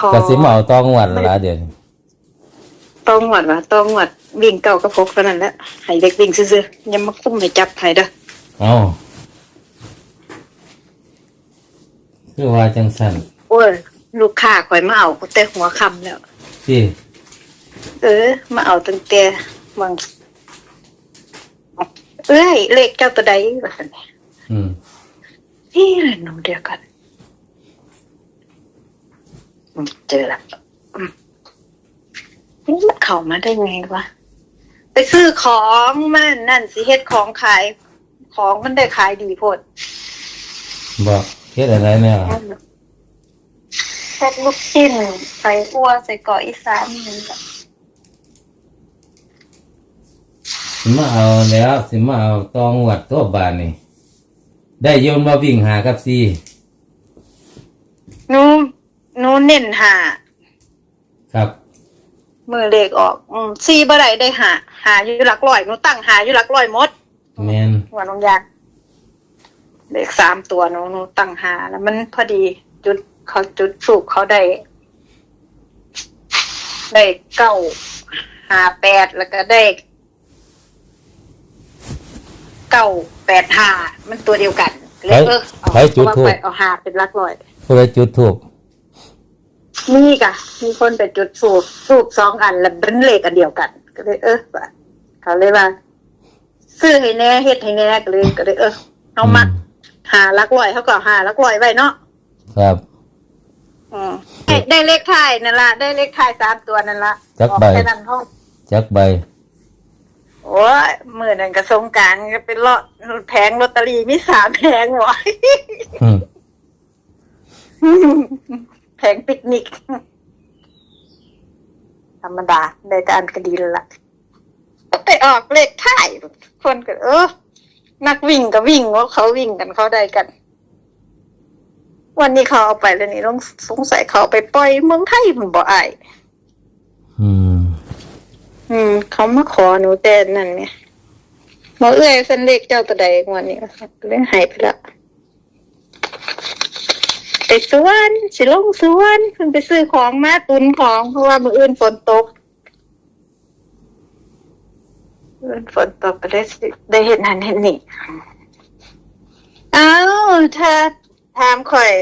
ขอก็สิมาเอาตองวัดละละเดี๋ยวนี้ต้องหวัดวะต้องหวัดวิ่งเก่าก็พกเท่านั้นแหละให้เด็กวิ่งซื่อๆอยังมาคุ้มให้จับให้เด้อเอาคือว่าจังสั่นโอ้ยลูกค้าข่อยมาเอาแต่หัวค่ำแล้วที่เออ มาเอาตั้งแต่วังเอ้ยเลขเจ้าตัวใดว่าซั่นอืมนี่แหละหนูเดียวกันอืม เจอละอืมนี่มันเข้ามาได้ไงวะ ไปซื้อของมันนั่นสิเฮ็ดของขาย ของมันได้ขายดีโพดบอกเฮ็ดอะไรเนี่ยล่ะเฮ็ดลูกชิ้นใส่อั่วใส่เกาะอีสานนี่แหละสิมาเอาแล้ว สิมาเอาตองวัดตัวบานนี่ ได้โยนมาวิ่งหากับซีหนูหนู เน้นหาครับ มือเลขออก อืมซีบ่ได้ได้หาหาอยู่หลักร้อยหนูตั้งหาอยู่หลักร้อยหมดแมนหัวน้องยางเลขสามตัวหนูหนูตั้งหาแล้วมันพอดี จุดเขาจุดสูกเขาได้ได้เก้าหาแปดแล้วก็ได้เก้าแปดห้ามันตัวเดียวกันเลยเออเอาไปจุดเอาทูบ ไปเอาหาเป็นหลักร้อยก็เลยจุดถูก นี่กะ มีคนไปจุดสูบสูบสองอัน แล้วเป็นเลขอันเดียวกัน ก็เลย เออว่าเขาเลยว่า ซื้อให้แน่เฮ็ดให้แน่ก็เลยก็เลยเออเอามาหาหลักร้อยเขาก็หาหลักร้อยไว้เนาะครับอืมได้ได้เลขท้ายนั่นละได้เลขท้ายสามตัวนั่นละจักออกใบแค่นั้นห้องจักใบโอ้ยมือนั่นกระสงกรารก็เป็นเลาะแผงลอตเตอรี่มีสามแผงวะ อืม แผงปิกนิก ธรรมดาในการคดีละไปออกเลขท้ายคนก็เออ นักวิ่งก็วิ่งว่าเขาวิ่งกันเขาได้กัน วันนี้เขาเอาไปแล้วนี่ต้องสงสัยเขาเอาไปปล่อยเมืองไทยมันบ่อายอืม อืม เขามาขอหนูแต่นั่นเนี่ยหมอเอื้อยเส้นเลขเจ้าตัวใดงวันนี้ก็เลยหายไปละ ไปสวนสิลงสวนเพิ่งไปซื้อของมาตุนของเพราะว่ามืออื่นฝนตกมื้ออื่นฝนตกก็ได้สิได้เห็นหันเห็นนี่อ้าวถ้าถามข่อย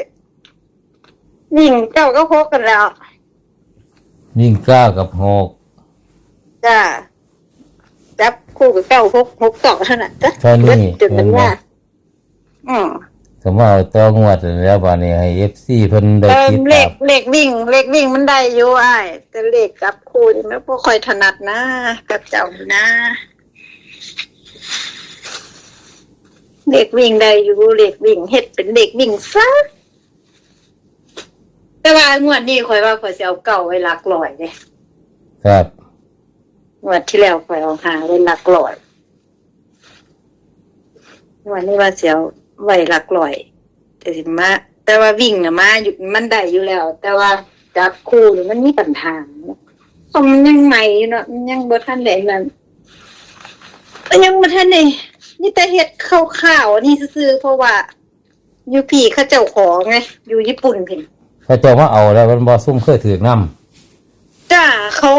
วิ่งเจ้าก็พกกันแล้ววิ่งเก้ากับหกจ้าจับคู่กับเก้าหกหกเก้าเท่านั้นจ้ะเท่านี้เบิดจุดมันเห็นไหมว่าอืม ก็มาเอาตองวัดแล้วบานนี้ให้เอฟซีเพิ่นได้เติติมดเลตาขมเลขวิ่ง เลขวิ่งมันได้อยู่อ้ายแต่เลขกับคู่นี่ไม่พอค่อยถนัดนะกับเจ้านี่นะ เลขวิ่งได้อยู่เลขวิ่งเฮ็ดเป็นเลขวิ่งซะแต่ว่างวดนี้ข่อยว่าข่อยสิเอาเก่าไว้หลักร้อยเด้ครับ งวดที่แล้วข่อยเอาหาไว้หลักร้อยงวันนี้ว่าเสีย วไว้หลักร้อย แต่สิมาแต่ว่าวิ่งน่ะมาอยู่มันได้อยู่แล้ว แต่ว่าจับคู่นี่มันมีปัญหาเพราะมันยังใหม่อยู่เนาะมันยังบ่ทันได้นั่นมันยังบ่ทันได้นี่แต่เฮ็ดข้าวๆนี่ซื่อๆเพราะว่าอยู่พี่เขาเจ้าของไงอยู่ญี่ปุ่นเพิ่นเขาเจ้ามาเอาแล้วมันบ่ซุ่มเคยถือกน้จ้าเขา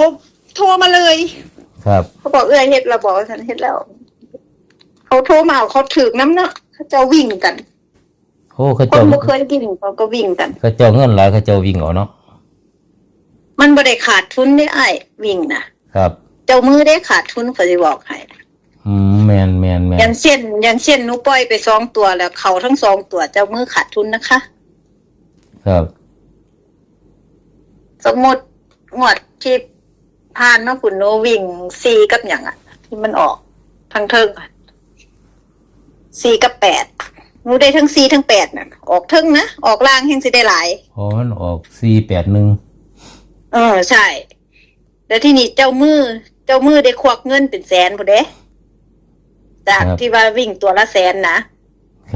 โทรมาเลยำครับ เขาบอกเอ้ยเฮ็ดแล้วบอกว่าฉันเฮ็ดแล้ว เขาโทรมาเอาเขาถือน้ำเนาะ เขาเจะวิ่งกันโอ้เขาคเจ้านบ่เคยวิ่งเขาก็วิ่งกัน เขาเจ้าเงินหลายเขาเจ้าวิ่งเอาเนาะมันบ่ได้ขาดทุนได้อ้ายวิ่งนะครับ เจ้ามือได้ขาดทุนเขาสิบอกให้อืมแมนแมนแมอนย่างเช่น อย่างเช่นหนูปล่อยไปสองตัวแล้วเขาทั้งสองตัวเจ้ามือขาดทุนนะคะ ครับ สมมติงวดที่ผ่านมาคุณโนวิ่งซีกับอย่างอะที่มันออกทั้งเทิง ซีกับแปดหนูได้ทั้งซีทั้งแปดน่ะ ออกเทิงนะ ออกล่างแห่งสิได้หลายพอมันออกสี่แปดหนึ่งเออใช่ แล้วที่นี่เจ้ามือ เจ้ามือได้ควักเงินเป็นแสนผู้เด้จากที่ว่าวิ่งตัวละแสนนะ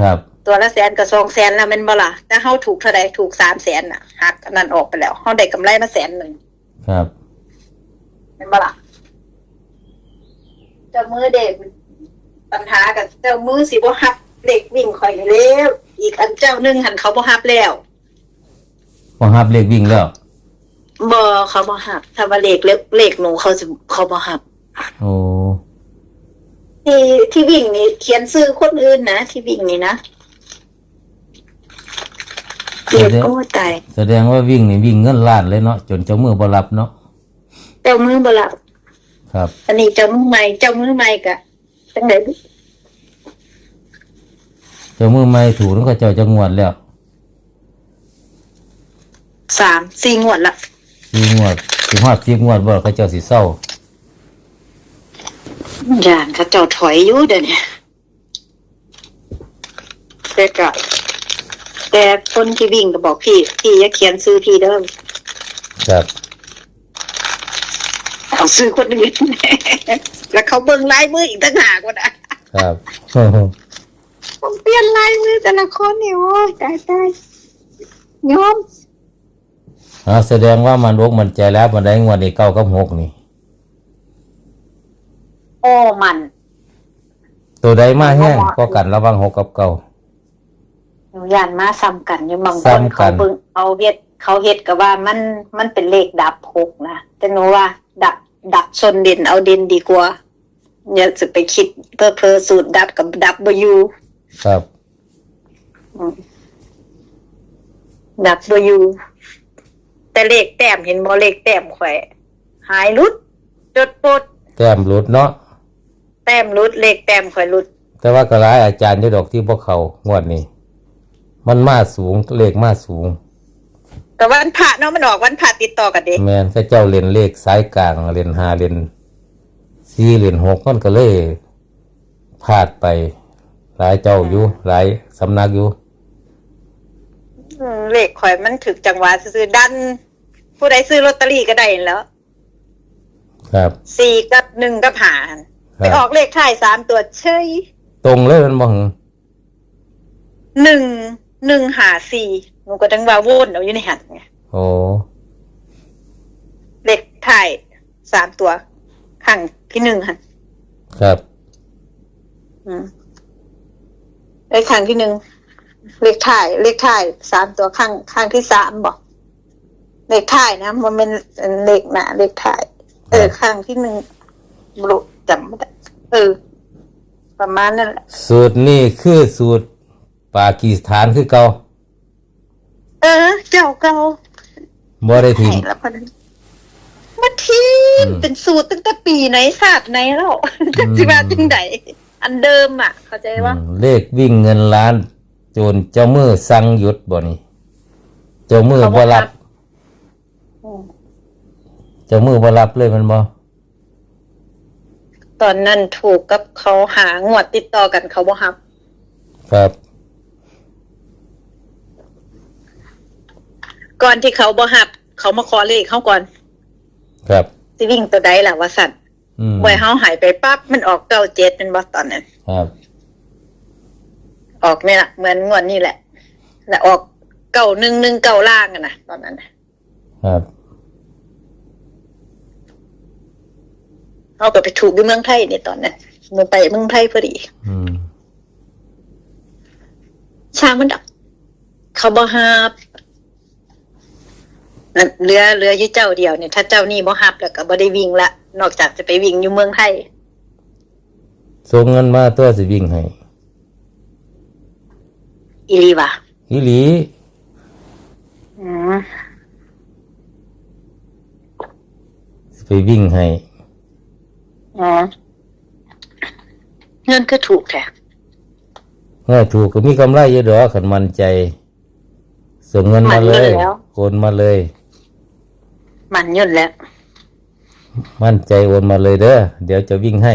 ครับ ตัวละแสนกับสองแสนแล้วแมันบ่ล่ะแต่เฮาถูกเท่าใดถูกสามแสนน่ะหักอันนั้นออกไปแล้วเฮาได้กำไรมาแสนหนึ่งครับ แมันบ่ล่ะเจ้ามือเด็ก ปัญหากับเจ้ามือสิบ่ฮับเด็กวิ่งข่อยนี่แล้วอีกอันเจ้าหนึงหันเขาบ่ฮับแล้วพอฮับเลขวิ่งแล้วบ่เขาบ่หักถ้าว่าเลขเลขเลขหนูเขาสิเขาบ่หักโอ้ที่ที่วิ่งนี่เขียนซื้อคนอื่นนะที่วิ่งนี่นะเจ็บโอ้ตายแสดงว่าวิ่งนี่วิ่งเงินล้านเลยเนาะจนเจ้ามือบ่รับเนาะเจ้ามือบ่ละครับ อันนี้เจ้ามือใหม่เจ้ามือใหม่กะ จังได๋เจ้ามือใหม่ถูกแล้วก็เจ้าจะงวดแล้วสามสี่งวดละสี่งวดสิฮอดสิบงวดบ่เขาเจ้าสิเศร้าย่านเขาเจ้าถอยอยู่เดี๋ยวนี้แต่ก็แต่คนที่วิ่งก็บอกพี่ พี่อย่าเขียนซื้อพี่เด้อครับ เอาซื้อคนอื่น แล้วเขาเบิ่งลายมืออีกต่างหากว่านะครับ ผมเปลี่ยนลายมือแต่ละคนนี่โอ้ยตายตายยอมอ่าแสดงว่ามันอกมันใจแล้วมันได้งวดนี้เก้ากับหกนี่ โอ้มัน ตัวใดมาแห้งก็กันระหวังหกกับเก้า หนูยานมาซ้ำกันอยู่บางคนซ้ำกัเขาน เบิ่งเอาเฮ็ดเขาเฮ็ดกับว่ามันมันเป็นเลขดับหกนะแต่หนูว่า ดับ ดับชนเด่นเอาเด่นดีกว่าอย่าจะไปคิดเพื่อเพอๆสูตรดับกับดับบ่อยู่ครับดับบ่อยู่แต่เลขแต้มเห็นบ่เลขแต้มข่อยหายรุดจดปดแต้มหลุดเนาะแต้มรุดเลขแต้มข่อยรุด แต่ว่าก็หลายอาจารย์อยู่ดอกที่พวกเขางวดนี้ มันมาสูงเลขมาสูง แต่วันพระเนาะมันออกวันพระติดต่อกันเด้แมนก็เจ้าเล่นเลขสายกลางเล่นหาเล่นสี่เล่นหกมันก็เลยพลาดไป หลายเจ้าอยู่หลายสำนักอยู่อืมเลขข่อยมันถึกจังหวะซื้อๆดัน ผู้ใดซื้อลอตเตอรี่ก็ได้แล้วครับ สี่กับหนึ่งกับหาหั่นคไปรับออกเลขท้ายสามตัวเฉยตรงเลยมันบ่หึหนึ่งหนึ่งหาสี่ หนูก็จังว่าวนเอาอยู่ในหันไงโอ้เลขท้ายสามตัวข้างที่หนึ่งหันครับอืมเลขข้างที่หนึ่งเลขท้าย เลขท้ายสามตัวข้างข้างที่สามบอกเลขท้ายนะมันเป็นเลขหนาเลขท้าย เออ ข้างที่หนึ่งบรุจำไม่ได้เออ ประมาณนั้นแหละสูตรนี่คือสูตรปากีสถานคือเก่า เออ เจ้าเก่าบ่ได้ทิ้งให้แล้วพอนั้นมาทีมอืมเป็นสูตรตั้งแต่ปีไหนศาสตร์ไหนแล้วอืมจิว่าจังไดอันเดิมอะ เข้าใจว่า อืมเลขวิ่งเงินล้าน โจนเจ้ามือสั่งหยุดบ่นี่เจ้ามือบ่รับ เจ้ามือบ่รับเลยมันบ่ตอนนั้นถูกกับเขาหางวดติดต่อกันเขาบ่ฮับ ครับ ก่อนที่เขาบ่ฮับ เขามาขอเลขเขาก่อน ครับสิวิ่งตัวใดล่ะว่าสั่นอืมไว้เฮาหายไปปั๊บมันออกเก้าเจ็ดเป็นบ่ตอนนั้น ครับออกเนี่ยละเหมือนงวดนี้แหละ แล้วออกเก้าหนึ่งหนึ่งเก้าล่างอะนะตอนนั้นน่ะครับเขาก็ไปถูกอยู่เมืองไทยในตอนนั้นมันไปเมืองไทยพอดี อืมช่างมันดับเขาบ่ฮับนั่น เรือเรืออยู่เจ้าเดียวเนี่ยถ้าเจ้านี่บ่ฮับแล้วก็บ่ได้วิ่งละนอกจากจะไปวิ่งอยู่เมืองไทยส่งเงินมาตัวสิวิ่งให้อีหลีว่ะอีหลีอืมสิไปวิ่งให้อ๋อเงินก็ถูกแท้เมื่อถูกก็มีกำไรเยอะดอกขันมันใจส่งเงินมาเลยโอนมาเลย มันย่นแล้ว มั่นใจโอนมาเลยเด้อเดี๋ยวจะวิ่งให้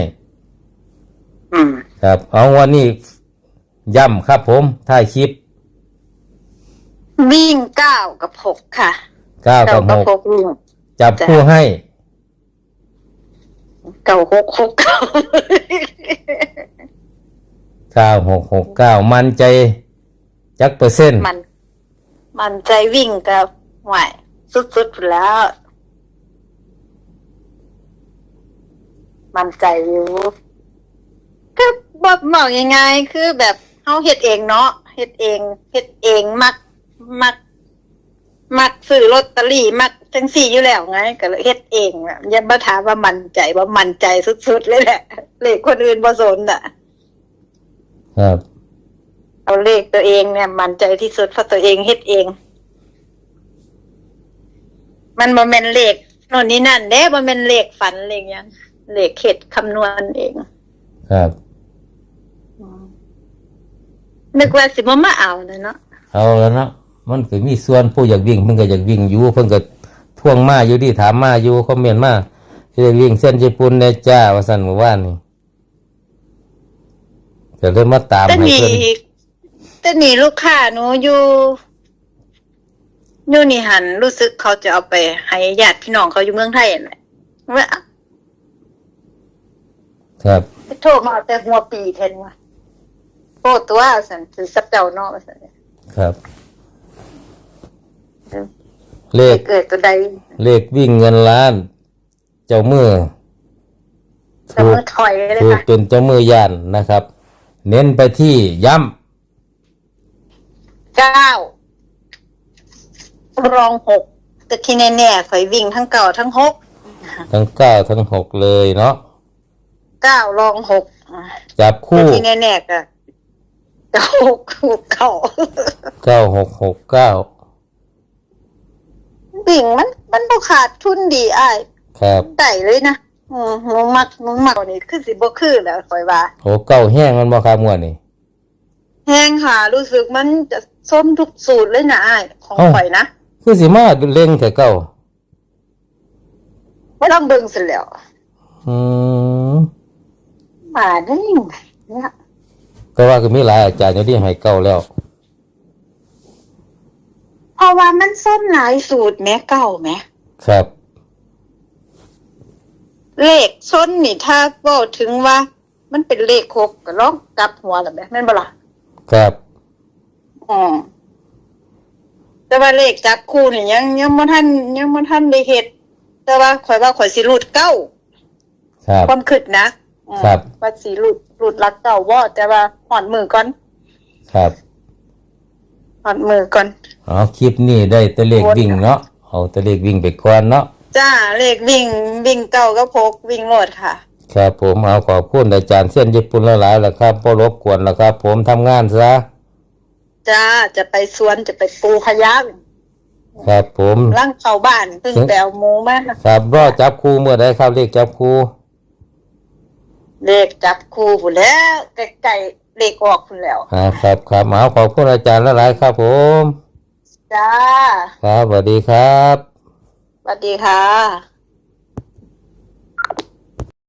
อืม ครับ เอาวันนี้ย่ำครับผมถ่ายคลิปวิ่งเก้ากับหกค่ะเก้าเก้ากับหกับกหกวิ่งจับจ้ะคู่ให้เก้าหกหกเก้าเก้าหกหกเก้ามันใจจักเปอร์เซ็นต์มัน มันใจวิ่งกับไหวสุดๆแล้ว มันใจอยู่ก็บอกบอกยังไงคือแบบเฮาเฮ็ดเองเนาะเฮ็ดเองเฮ็ดเองมักมัก มักซื้อลอตเตอรี่มักจังสี่อยู่แล้วไงก็เลยเฮ็ดเองอะอย่ามาถามว่ามั่นใจว่ามั่นใจสุดๆเลยแหละเลขคนอื่นบ่สนอะ ครับ เอาเลขตัวเองเนี่ย มั่นใจที่สุดเพราะตัวเองเฮ็ดเอง มันบ่แม่นเลขโน่นนี่นั่นเด้บ่แม่นเลขฝันเลขหยัง เลขเฮ็ดคำนวณเอง ครับ นึกว่าสิบ่มาเอาเลยเนาะเอาแล้วเนาะมันก็มีส่วนผู้อยากวิ่งเพิ่นก็อยากวิ่งอยู่เพิ่นก็ท่วงมาอยู่ดีถามมาอยู่คอมเมนต์มาอยากวิ่งเส้นญี่ปุ่นแน่จ้าว่าซั่นเมื่อวานนี่ก็เลยมาตามแต่ให้นี่เพิ่นแต่นี่ลูกค้าหนูอยู่อยู่นี่หันรู้สึกเขาจะเอาไปให้ญาติพี่น้องเขาอยู่เมืองไทยนั่นแหละว่า ครับโทรมาแต่หัวปีเทนว่าโอ้ตัวสันคือสับเจ้าเนอกสันครับ เลขเกิดตัวใด เลขวิ่งเงินล้าน เจ้ามือจะถูกมือถอยเลยถูกค่ะจนเจ้ามือย่านนะครับ เน้นไปที่ย้เก้ารองหกแต่ที่แน่ๆข่อยวิ่งทั้งเก่าทั้งหกำทั้งเก้าทั้งหกเลยเนาะ เก้ารองหกอะจับแต่คู่ที่แน่ๆก็เก้าหกหกเก้าเก้าหกหกเก้าวิ่งมัน มันบ่ขาดทุนดีอ้ายครับได้เลยนะอืมหนูมักหนูมักกว่านี้คือสิบ่คือแล้วข่อยว่าโหเก้าแห้งมันบ่ครับงวดนี่แห้งค่ะ รู้สึกมันจะส้มทุกสูตรเลยนะอ้ายของเอ้าข่อยนะคือสิมาเล่งแต่เก้าไม่ต้องเบิ่งเสิแล้วอืม มาได้ยังไงเนี่ยก็ว่าก็มีหลายอาจารย์อยู่ที่ให้เก้าแล้ว เพราะว่ามันส้มหลายสูตรแม้เก่าแม้ครับ เลขส้นนี่ถ้าบอกถึงว่า มันเป็นเลขหกก็ลองกลับหัวแล้วแม่แม่นบ่ล่ะครับอืมแต่ว่าเลขจับคู่นี่ยังยังบ่ทันยังบ่ทันได้เฮ็ดแต่ว่าข่อยว่าข่อยสิรูดเก้าครับ ความคิดนะ อืมครับ ว่าสิรูดรูดลักเก้าบ่แต่ว่าหอนมือก่อนครับหอนมือก่อน เอาคลิปนี้ได้แต่เลขวิ่งเนาะเอาแต่เลขวิ่งไปก่อนเนาะจ้าเลขวิ่งวิ่งเก้าก็พกวิ่งโลดค่ะ ครับผมเอาขอบคุณอาจารย์เส้นญี่ปุ่นหลายๆแล้วครับบ่รบกวนแล้วครับ ผมทำงานซะจ้าจะไปสวนจะไปปูพยักครับผม ร่างเข้าบ้านเพิ่งแปลวหมูมาครับรอจับคู่เมื่อใดครับเลขจับคู่ เลขจับคู่พุ่นแล้วใกล้ๆเลขออกพุ่นแล้วอ่าครับครับเอาขอบคุณอาจารย์หลายๆครับผม จ้าครับสวัสดีครับ สวัสดีค่ะ